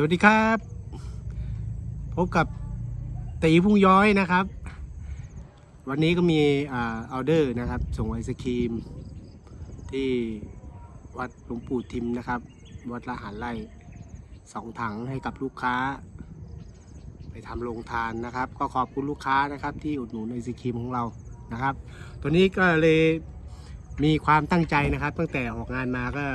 สวัสดีครับ พบกับตีพุ่งย้อยนะครับ วันนี้ก็มีอออเดอร์นะครับ ส่งไอศครีม ที่วัดหลวงปู่ทิมนะครับ วัดละหารไร่สองถังให้กับลูกค้า ไปทำโรงทานนะครับ ก็ขอบคุณลูกค้านะครับ ที่อุดหนุนไอศครีมของเรานะครับ ตัวนี้ก็เลยมีความตั้งใจนะครับ ตั้งแต่ออกงานมาก็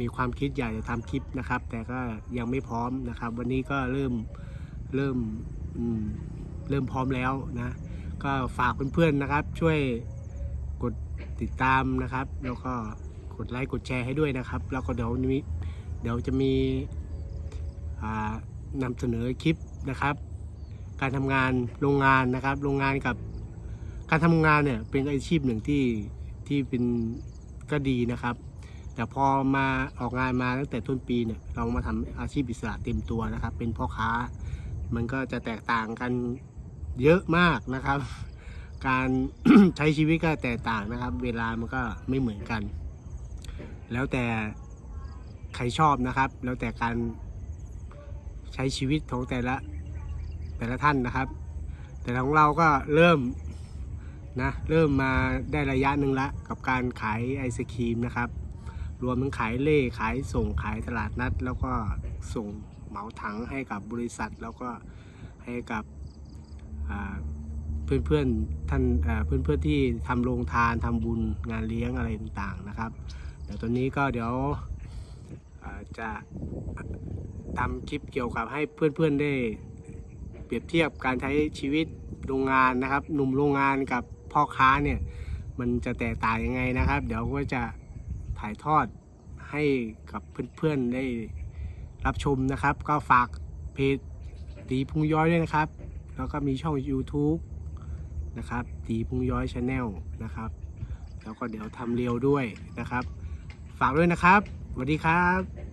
มีความคิดอยากจะทำคลิปนะครับ แต่ก็ยังไม่พร้อมนะครับ วันนี้ก็เริ่มเริ่มเริ่มพร้อมแล้วนะก็ฝากเพื่อนๆนะครับ ช่วยกดติดตามนะครับ แล้วก็กดไลค์กดแชร์ให้ด้วยนะครับ แล้วก็เดี๋ยวนี้เดี๋ยวจะมีอ่านำเสนอคลิปนะครับ การทำงานโรงงานนะครับ โรงงานกับการทำงานเนี่ยเป็นอาชีพหนึ่งที่ที่เป็นก็ดีนะครับ แต่พอมาออกงานมาตั้งแต่ต้นปีเนี่ยเรามาทำอาชีพอิสระเต็มตัวนะครับ เป็นพ่อค้า มันก็จะแตกต่างกันเยอะมากนะครับ การใช้ชีวิตก็แตกต่างนะครับ เวลามันก็ไม่เหมือนกัน แล้วแต่ใครชอบนะครับ แล้วแต่การใช้ชีวิตของแต่ละแต่ละท่านนะครับ แต่ของเราก็เริ่มนะเริ่มมาได้ระยะหนึ่งละกับการขายไอศครีมนะครับ รวมทั้งขายเล่ขายส่งขายตลาดนัด แล้วก็ส่งเหมาถังให้กับบริษัท แล้วก็ให้กับอ่าเพื่อนๆท่านอ่าเพื่อนๆที่ทำโรงทานทำบุญงานเลี้ยงอะไรต่างๆนะครับ เดี๋ยวตอนนี้ก็เดี๋ยวจะทำคลิปเกี่ยวกับให้เพื่อนๆได้เปรียบเทียบการใช้ชีวิตโรงงานนะครับ หนุ่มโรงงานกับพ่อค้าเนี่ยมันจะแตกต่างยังไงนะครับ เดี๋ยวก็จะ ถ่ายทอดให้กับเพื่อนๆได้รับชมนะครับ ก็ฝากเพจตีพุงย้อยด้วยนะครับ แล้วก็มีช่อง YouTube นะครับตีพุงย้อยชาแนลนะครับ แล้วก็เดี๋ยวทำเรียวด้วยนะครับ ฝากด้วยนะครับสวัสดีครับ